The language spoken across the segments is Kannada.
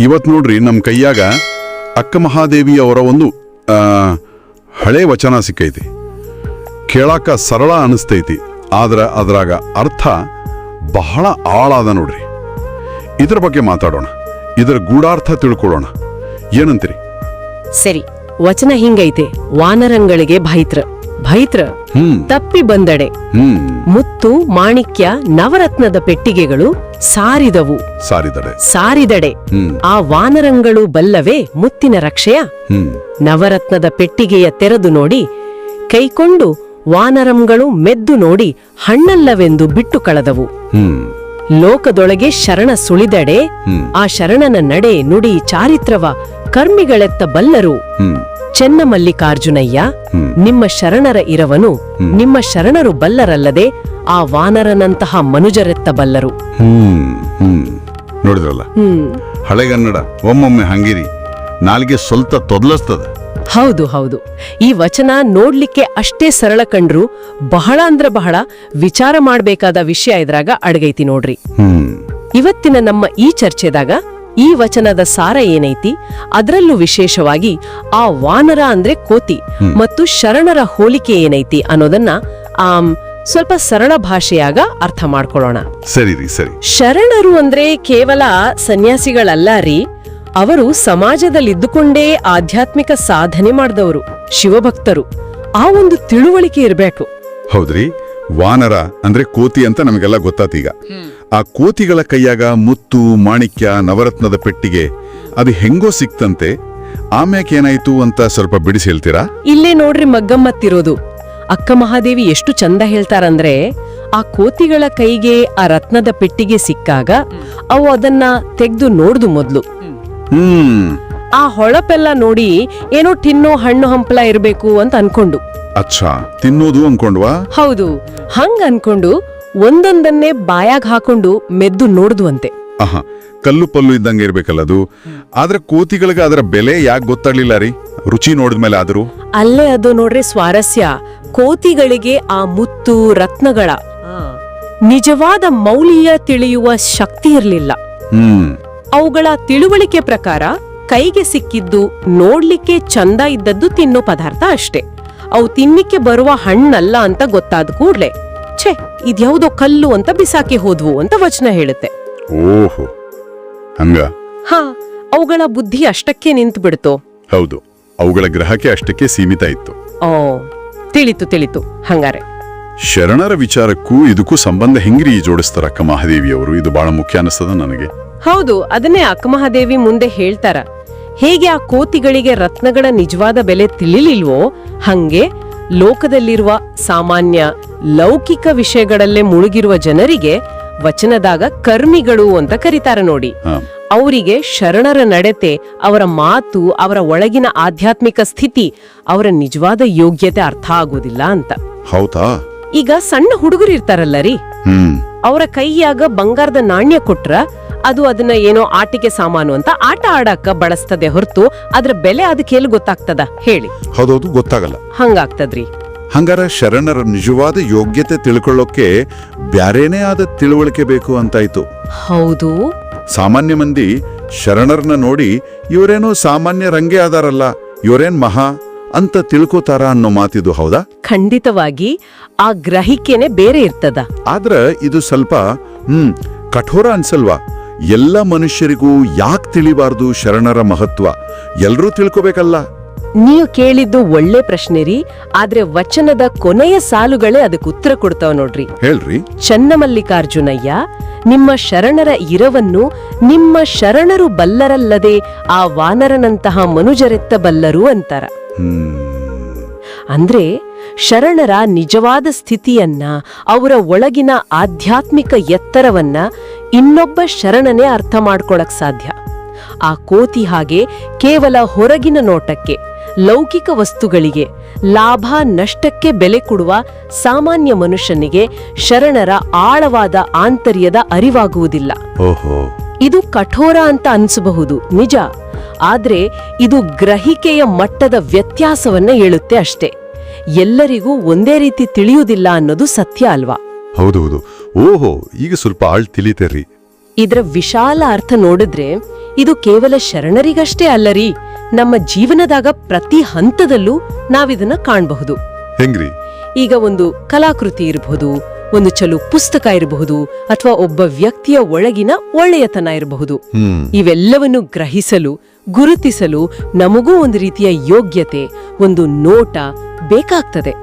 ಇವತ್ ನೋಡ್ರಿ ನಮ್ಮ ಕೈಯಾಗ ಅಕ್ಕ ಮಹಾದೇವಿ ಅವರ ಒಂದು ಹಳೆ ವಚನ ಸಿಕ್ಕೈತಿ. ಕೇಳಾಕ ಸರಳ ಅನಿಸ್ತೈತಿ ಆದ್ರೆ ಅದ್ರಾಗ ಅರ್ಥ ಬಹಳ ಆಳಾದ ನೋಡ್ರಿ. ಇದ್ರ ಬಗ್ಗೆ ಮಾತಾಡೋಣ ಇದರ ಗೂಢಾರ್ಥ ತಿಳ್ಕೊಳ್ಳೋಣ. ಏನಂತೀರಿ? ಸರಿ ವಚನ ಹಿಂಗೈತೆ ವಾನರಂಗಳಿಗೆ ಭೈತ್ರ. ಭೈತ್ರ ತಪ್ಪಿ ಬಂದಡೆ. ಹ್ಮ್. ಮುತ್ತು ಮಾಣಿಕ್ಯ ನವರತ್ನದ ಪೆಟ್ಟಿಗೆಗಳು ಸಾರಿದವು. ಸಾರಿದಡೆ. ಸಾರಿದಡೆ. ಆ ವಾನರಂಗಳು ಬಲ್ಲವೇ ಮುತ್ತಿನ ರಕ್ಷೆಯ? ನವರತ್ನದ ಪೆಟ್ಟಿಗೆಯ ತೆರೆದು ನೋಡಿ ಕೈಕೊಂಡು ವಾನರಂಗಳು ಮೆದ್ದು ನೋಡಿ ಹಣ್ಣಲ್ಲವೆಂದು ಬಿಟ್ಟು ಕಳೆದವು. ಲೋಕದೊಳಗೆ ಶರಣ ಸುಳಿದಡೆ ಆ ಶರಣನ ನಡೆ ನುಡಿ ಚಾರಿತ್ರವ ಕರ್ಮಿಗಳೆತ್ತ ಬಲ್ಲರು. ಚೆನ್ನಮಲ್ಲಿಕಾರ್ಜುನಯ್ಯ ನಿಮ್ಮ ಶರಣರ ಇರವನು ನಿಮ್ಮ ಶರಣರು ಬಲ್ಲರಲ್ಲದೆ ಆ ವಾನರನಂತಹ ಮನುಜರೆತ್ತ ಬಲ್ಲರು ಹ್ಮ್ ಹ್ಮ್. ನೋಡಿದ್ರಲ್ಲ? ಹ್ಮ್. ಹಳೆಗನ್ನಡ ಒಮ್ಮೊಮ್ಮೆ ಹಂಗಿರಿ ನಾಲ್ಗೆ ಸ್ವಲ್ಪ ತೊದಲಸ್ತದ. ಹೌದು ಹೌದು. ಈ ವಚನ ನೋಡ್ಲಿಕ್ಕೆ ಅಷ್ಟೇ ಸರಳ ಕಂಡ್ರು ಬಹಳ ಅಂದ್ರ ಬಹಳ ವಿಚಾರ ಮಾಡಬೇಕಾದ ವಿಷಯ ಇದ್ರಾಗ ಅಡಗೈತಿ ನೋಡ್ರಿ. ಹ್ಮ್. ಇವತ್ತಿನ ನಮ್ಮ ಈ ಚರ್ಚೆದಾಗ ಈ ವಚನದ ಸಾರ ಏನೈತಿ? ಅದರಲ್ಲೂ ವಿಶೇಷವಾಗಿ ಆ ವಾನರ ಅಂದ್ರೆ ಕೋತಿ ಮತ್ತು ಶರಣರ ಹೋಲಿಕೆ ಏನೈತಿ ಅನ್ನೋದನ್ನ ಆಮ್ ಸ್ವಲ್ಪ ಸರಳ ಭಾಷೆಯಾಗ ಅರ್ಥ ಮಾಡ್ಕೊಳ್ಳೋಣ. ಸರಿ ರೀ ಸರಿ. ಶರಣರು ಅಂದ್ರೆ ಕೇವಲ ಸನ್ಯಾಸಿಗಳಲ್ಲ ರೀ ಅವರು ಸಮಾಜದಲ್ಲಿದ್ದುಕೊಂಡೇ ಆಧ್ಯಾತ್ಮಿಕ ಸಾಧನೆ ಮಾಡಿದವರು ಶಿವಭಕ್ತರು. ಆ ಒಂದು ತಿಳುವಳಿಕೆ ಇರಬೇಕು. ಹೌದ್ರಿ ವಾನರ ಅಂದ್ರೆ ಕೋತಿ ಅಂತ ನಮಗೆಲ್ಲ ಗೊತ್ತಾತೀಗ. ಆ ಕೋತಿಗಳ ಕೈಯಾಗ ಮುತ್ತು ಮಾಣಿಕ್ಯ ನವರತ್ನದ ಪೆಟ್ಟಿಗೆ ಅದು ಹೆಂಗೋ ಸಿಕ್ತಂತೆ ಆಮ್ಯಾಕ್ ಏನಾಯ್ತು ಅಂತ ಸ್ವಲ್ಪ ಬಿಡಿಸಿ ಹೇಳ್ತೀರಾ? ಇಲ್ಲೇ ನೋಡ್ರಿ ಮಗ್ಗಮ್ಮತ್ತಿರೋದು. ಅಕ್ಕ ಮಹಾದೇವಿ ಎಷ್ಟು ಚಂದ ಹೇಳ್ತಾರಂದ್ರೆ ಆ ಕೋತಿಗಳ ಕೈಗೆ ಆ ರತ್ನದ ಪೆಟ್ಟಿಗೆ ಸಿಕ್ಕಾಗ ಅವು ಅದನ್ನ ತೆಗ್ದು ನೋಡ್ದು ಮೊದ್ಲು. ಆ ಹೊಳಪೆಲ್ಲ ನೋಡಿ ಏನೋ ತಿನ್ನೋ ಹಣ್ಣು ಹಂಪಲ ಇರಬೇಕು ಅಂತ ಅನ್ಕೊಂಡು. ಅಚ್ಛಾ ತಿನ್ನೋದು ಅನ್ಕೊಂಡ್ವಾ? ಹೌದು ಹಂಗ ಅನ್ಕೊಂಡು ಒಂದೊಂದನ್ನೇ ಬಾಯಾಗ್ ಹಾಕೊಂಡು ಮೆದ್ದು ನೋಡ್ದುವಂತೆ ಆಹಾ ಕಲ್ಲು ಪಲ್ಲು ಇದ್ದಂಗೆ ಇರ್ಬೇಕಲ್ಲ ಅದು. ಆದ್ರೆ ಕೋತಿಗಳಿಗೆ ಅದರ ಬೆಲೆ ಯಾಕೆ ಗೊತ್ತಾಗ್ಲಿಲ್ಲ ರೀ? ರುಚಿ ನೋಡಿದ್ಮೇಲೆ ಆದರೂ? ಅಲ್ಲೇ ಅದು ನೋಡ್ರಿ ಸ್ವಾರಸ್ಯ. ಕೋತಿಗಳಿಗೆ ಆ ಮುತ್ತು ರತ್ನಗಳ. ನಿಜವಾದ ಮೌಲ್ಯ ತಿಳಿಯುವ ಶಕ್ತಿ ಇರಲಿಲ್ಲ. ಅವುಗಳ ತಿಳುವಳಿಕೆ ಪ್ರಕಾರ ಕೈಗೆ ಸಿಕ್ಕಿದ್ದು ನೋಡ್ಲಿಕ್ಕೆ ಚಂದ ಇದ್ದದ್ದು ತಿನ್ನೋ ಪದಾರ್ಥ ಅಷ್ಟೇ. ಅವು ತಿನ್ನಿಕ್ಕೆ ಬರುವ ಹಣ್ಣಲ್ಲ ಅಂತ ಗೊತ್ತಾದ ಕೂಡ್ಲೆ ಛೆ ಇದ್ಯಾವುದೋ ಕಲ್ಲು ಅಂತ ಬಿಸಾಕಿ ಹೋದ್ವು ಅಂತ ವಚನ ಹೇಳುತ್ತೆ. ಓಹೋ ಹಂಗ? ಹಾ ಅವುಗಳ ಬುದ್ಧಿ ಅಷ್ಟಕ್ಕೆ ನಿಂತು ಬಿಡ್ತು ಹೌದು ಅವುಗಳ ಗ್ರಹಕ್ಕೆ ಅಷ್ಟಕ್ಕೆ ಸೀಮಿತ ಇತ್ತು. ಓ. ತಿಳಿತು ತಿಳಿತು. ಹಂಗಾರೆ. ಶರಣರ ವಿಚಾರಕ್ಕೂ ಇದಕ್ಕೂ ಸಂಬಂಧ ಹೆಂಗ್ರಿ ಜೋಡಿಸ್ತಾರಕ್ಕ ಮಹಾದೇವಿಯವರು? ಇದು ಬಹಳ ಮುಖ್ಯ ಅನಿಸ್ತದ ನನಗೆ. ಹೌದು ಅದನ್ನೇ ಅಕ್ಕಮಹಾದೇವಿ ಮುಂದೆ ಹೇಳ್ತಾರ. ಹೇಗೆ ಆ ಕೋತಿಗಳಿಗೆ ರತ್ನಗಳ ನಿಜವಾದ ಬೆಲೆ ತಿಳಿಲಿಲ್ವೋ ಹಂಗೆ ಲೋಕದಲ್ಲಿರುವ ಸಾಮಾನ್ಯ ಲೌಕಿಕ ವಿಷಯಗಳಲ್ಲೇ ಮುಳುಗಿರುವ ಜನರಿಗೆ ವಚನದಾಗ ಕರ್ಮಿಗಳು ಅಂತ ಕರೀತಾರ ನೋಡಿ. ಹಾ. ಅವರಿಗೆ ಶರಣರ ನಡತೆ ಅವರ ಮಾತು ಅವರ ಒಳಗಿನ ಆಧ್ಯಾತ್ಮಿಕ ಸ್ಥಿತಿ ಅವರ ನಿಜವಾದ ಯೋಗ್ಯತೆ ಅರ್ಥ ಆಗೋದಿಲ್ಲ ಅಂತ. ಹೌದಾ? ಈಗ ಸಣ್ಣ ಹುಡುಗರು ಇರ್ತಾರಲ್ಲ ರೀ? ಅವರ ಕೈಯಾಗ ಬಂಗಾರದ ನಾಣ್ಯ ಕೊಟ್ರ ಅದು ಅದನ್ನ ಏನೋ ಆಟಿಕೆ ಸಾಮಾನು ಅಂತ ಆಟ ಆಡಾಕ ಬಳಸ್ತದೆ ಹೊರತು ಅದ್ರ ಬೆಲೆ ಅದಕ್ಕೆ ಎಲ್ಲಿ ಗೊತ್ತಾಗ್ತದ? ಹೇಳಿ. ಹೌದೌದು ಗೊತ್ತಾಗಲ್ಲ. ಹಂಗಾಗ್ತದ್ರಿ. ಹಂಗಾರ ಶರಣರ ನಿಜವಾದ ಯೋಗ್ಯತೆ ತಿಳ್ಕೊಳ್ಳೋಕೆ ಬ್ಯಾರೇನೇ ಆದ ತಿಳುವಳಿಕೆ ಬೇಕು ಅಂತಾಯ್ತು. ಹೌದು. ಸಾಮಾನ್ಯ ಮಂದಿ ಶರಣರನ್ನ ನೋಡಿ ಇವರೇನೋ ಸಾಮಾನ್ಯ ರಂಗೆ ಅದಾರಲ್ಲ ಇವರೇನ್ ಮಹಾ ಅಂತ ತಿಳ್ಕೋತಾರ ಅನ್ನೋ ಮಾತಿದು ಹೌದಾ? ಖಂಡಿತವಾಗಿ ಆ ಗ್ರಹಿಕೆನೆ ಬೇರೆ ಇರ್ತದ. ಆದ್ರ ಇದು ಸ್ವಲ್ಪ ಹ್ಮ್ ಕಠೋರ ಅನ್ಸಲ್ವಾ? ಎಲ್ಲ ಮನುಷ್ಯರಿಗೂ ಯಾಕ್ ತಿಳಿಬಾರ್ದು ಶರಣರ ಮಹತ್ವ? ಎಲ್ರೂ ತಿಳ್ಕೋಬೇಕಲ್ಲ. ನೀವು ಕೇಳಿದ್ದು ಒಳ್ಳೆ ಪ್ರಶ್ನೆ ರೀ ಆದ್ರೆ ವಚನದ ಕೊನೆಯ ಸಾಲುಗಳೇ ಅದಕ್ಕೆ ಉತ್ತರ ಕೊಡ್ತಾವ ನೋಡ್ರಿ. ಹೇಳ್ರಿ. ಚನ್ನಮಲ್ಲಿಕಾರ್ಜುನಯ್ಯ ನಿಮ್ಮ ಶರಣರ ಇರವನ್ನು ನಿಮ್ಮ ಶರಣರು ಬಲ್ಲರಲ್ಲದೆ ಆ ವಾನರನಂತಹ ಮನುಜರೆತ್ತ ಬಲ್ಲರು ಅಂತಾರ. ಅಂದ್ರೆ ಶರಣರ ನಿಜವಾದ ಸ್ಥಿತಿಯನ್ನ ಅವರ ಒಳಗಿನ ಆಧ್ಯಾತ್ಮಿಕ ಎತ್ತರವನ್ನ ಇನ್ನೊಬ್ಬ ಶರಣನೇ ಅರ್ಥ ಮಾಡ್ಕೊಳಕ್ ಸಾಧ್ಯ. ಆ ಕೋತಿ ಹಾಗೆ ಕೇವಲ ಹೊರಗಿನ ನೋಟಕ್ಕೆ ಲೌಕಿಕ ವಸ್ತುಗಳಿಗೆ ಲಾಭ ನಷ್ಟಕ್ಕೆ ಬೆಲೆ ಕೊಡುವ ಸಾಮಾನ್ಯ ಮನುಷ್ಯನಿಗೆ ಶರಣರ ಆಳವಾದ ಆಂತರ್ಯದ ಅರಿವಾಗುವುದಿಲ್ಲ. ಇದು ಕಠೋರ ಅಂತ ಅನ್ಸಬಹುದು ನಿಜ. ಆದ್ರೆ ಇದು ಗ್ರಹಿಕೆಯ ಮಟ್ಟದ ವ್ಯತ್ಯಾಸವನ್ನ ಹೇಳುತ್ತೆ ಅಷ್ಟೇ. ಎಲ್ಲರಿಗೂ ಒಂದೇ ರೀತಿ ತಿಳಿಯುವುದಿಲ್ಲ ಅನ್ನೋದು ಸತ್ಯ ಅಲ್ವಾ? ಹೌದೌದು. ಓಹೋ ಈಗ ಸ್ವಲ್ಪ ಆಳ್ ತಿಳಿತೇರಿ ಇದರ ವಿಶಾಲ ಅರ್ಥ ನೋಡಿದ್ರೆ ಇದು ಕೇವಲ ಶರಣರಿಗಷ್ಟೇ ಅಲ್ಲರಿ ನಮ್ಮ ಜೀವನದಾಗ ಪ್ರತಿ ಹಂತದಲ್ಲೂ ನಾವಿದನ್ನ ಕಾಣಬಹುದು. ಹೆಂಗ್ರಿ? ಈಗ ಒಂದು ಕಲಾಕೃತಿ ಇರಬಹುದು ಒಂದು ಚಲು ಪುಸ್ತಕ ಇರಬಹುದು ಅಥವಾ ಒಬ್ಬ ವ್ಯಕ್ತಿಯ ಒಳಗಿನ ಒಳ್ಳೆಯತನ ಇರಬಹುದು. ಇವೆಲ್ಲವನ್ನು ಗ್ರಹಿಸಲು ಗುರುತಿಸಲು ನಮಗೂ ಒಂದು ರೀತಿಯ ಯೋಗ್ಯತೆ ಒಂದು ನೋಟ ಬೇಕಾಗ್ತದೆ.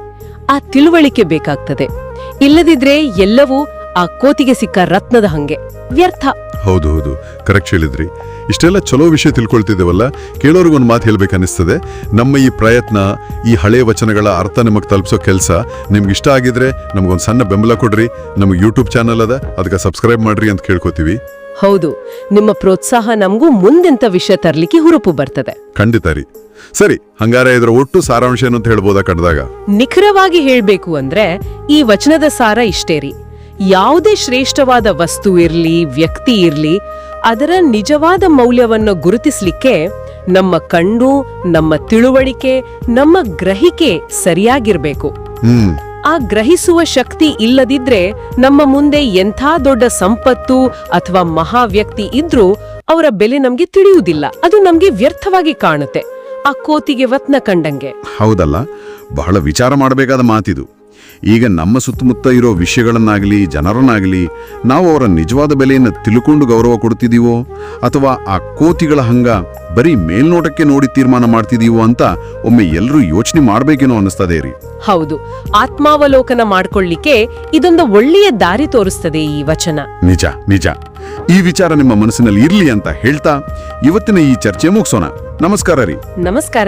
ಆ ತಿಳುವಳಿಕೆ ಬೇಕಾಗ್ತದೆ. ಇಲ್ಲದಿದ್ರೆ ಎಲ್ಲವೂ ಆ ಕೋತಿಗೆ ಸಿಕ್ಕ ರತ್ನದ ಹಂಗೆ. ವ್ಯರ್ಥ. ಹೌದು ಹೌದು. ಕರೆಕ್ಟ್ ಹೇಳಿದ್ರಿ. ಇಷ್ಟೆಲ್ಲ ಚಲೋ ವಿಷಯ ತಿಳ್ಕೊಳ್ತಿದ್ದೇವಲ್ಲ? ಕೇಳೋರಿಗೊಂದು ಮಾತು ಹೇಳ್ಬೇಕನ್ನಿಸ್ತದೆ. ನಮ್ಮ ಈ ಪ್ರಯತ್ನ ಈ ಹಳೆಯ ವಚನಗಳ ಅರ್ಥ ನಿಮಗೆ ತಲುಪಿಸೋ ಕೆಲಸ ನಿಮ್ಗೆ ಇಷ್ಟ ಆಗಿದ್ರೆ ನಮಗೊಂದು ಸಣ್ಣ ಬೆಂಬಲ ಕೊಡ್ರಿ. ನಮ್ಮ ಯೂಟ್ಯೂಬ್ ಚಾನಲ್ ಅದ ಅದಕ್ಕೆ ಸಬ್ಸ್ಕ್ರೈಬ್ ಮಾಡ್ರಿ ಅಂತ ಕೇಳ್ಕೊತೀವಿ. ಹೌದು. ನಿಮ್ಮ ಪ್ರೋತ್ಸಾಹ ನಮಗೂ ಮುಂದೆಂತ ವಿಷಯ ತರಲಿಕ್ಕೆ ಹುರುಪು ಬರ್ತದೆ. ಖಂಡಿತ ರೀ. ಸರಿ ಹಂಗಾರೆ ಇದರ ಒಟ್ಟು ಸಾರಾಂಶ ಏನು ಅಂತ ಹೇಳ್ಬೋದಾ ಕಂಡದಾಗ ನಿಖರವಾಗಿ ಹೇಳ್ಬೇಕು ಅಂದ್ರೆ ಈ ವಚನದ ಸಾರ ಇಷ್ಟೇ ರೀ. ಯಾವುದೇ ಶ್ರೇಷ್ಠವಾದ ವಸ್ತು ಇರಲಿ ವ್ಯಕ್ತಿ ಇರಲಿ ಅದರ ನಿಜವಾದ ಮೌಲ್ಯವನ್ನು ಗುರುತಿಸಲಿಕ್ಕೆ ನಮ್ಮ ಕಣ್ಣು ನಮ್ಮ ತಿಳುವಳಿಕೆ ನಮ್ಮ ಗ್ರಹಿಕೆ ಸರಿಯಾಗಿರ್ಬೇಕು. ಆ ಗ್ರಹಿಸುವ ಶಕ್ತಿ ಇಲ್ಲದಿದ್ರೆ ನಮ್ಮ ಮುಂದೆ ಎಂಥ ದೊಡ್ಡ ಸಂಪತ್ತು ಅಥವಾ ಮಹಾ ವ್ಯಕ್ತಿ ಇದ್ರೂ ಅವರ ಬೆಲೆ ನಮ್ಗೆ ತಿಳಿಯುವುದಿಲ್ಲ. ಅದು ನಮ್ಗೆ ವ್ಯರ್ಥವಾಗಿ ಕಾಣುತ್ತೆ. ಆ ಕೋತಿಗೆ ವತ್ನ ಕಂಡಂಗೆ. ಹೌದಲ್ಲ ಬಹಳ ವಿಚಾರ ಮಾಡಬೇಕಾದ ಮಾತಿದು. ಈಗ ನಮ್ಮ ಸುತ್ತಮುತ್ತ ಇರೋ ವಿಷಯಗಳನ್ನಾಗಲಿ ಜನರನ್ನಾಗಲಿ ನಾವು ಅವರ ನಿಜವಾದ ಬೆಲೆಯನ್ನು ತಿಳ್ಕೊಂಡು ಗೌರವ ಕೊಡ್ತಿದ್ದೀವೋ ಅಥವಾ ಆ ಕೋತಿಗಳ ಹಂಗ ಬರೀ ಮೇಲ್ನೋಟಕ್ಕೆ ನೋಡಿ ತೀರ್ಮಾನ ಮಾಡ್ತಿದೀವೋ ಅಂತ ಒಮ್ಮೆ ಎಲ್ಲರೂ ಯೋಚನೆ ಮಾಡ್ಬೇಕೇನೋ ಅನ್ನಿಸ್ತದೆ ರೀ. ಹೌದು. ಆತ್ಮಾವಲೋಕನ ಮಾಡ್ಕೊಳ್ಳಿಕ್ಕೆ ಇದೊಂದು ಒಳ್ಳೆಯ ದಾರಿ ತೋರಿಸ್ತದೆ ಈ ವಚನ. ನಿಜ ನಿಜ. ಈ ವಿಚಾರ ನಿಮ್ಮ ಮನಸ್ಸಿನಲ್ಲಿ ಇರಲಿ ಅಂತ ಹೇಳ್ತಾ ಇವತ್ತಿನ ಈ ಚರ್ಚೆ ಮುಗಿಸೋಣ. ನಮಸ್ಕಾರ ರೀ. ನಮಸ್ಕಾರ.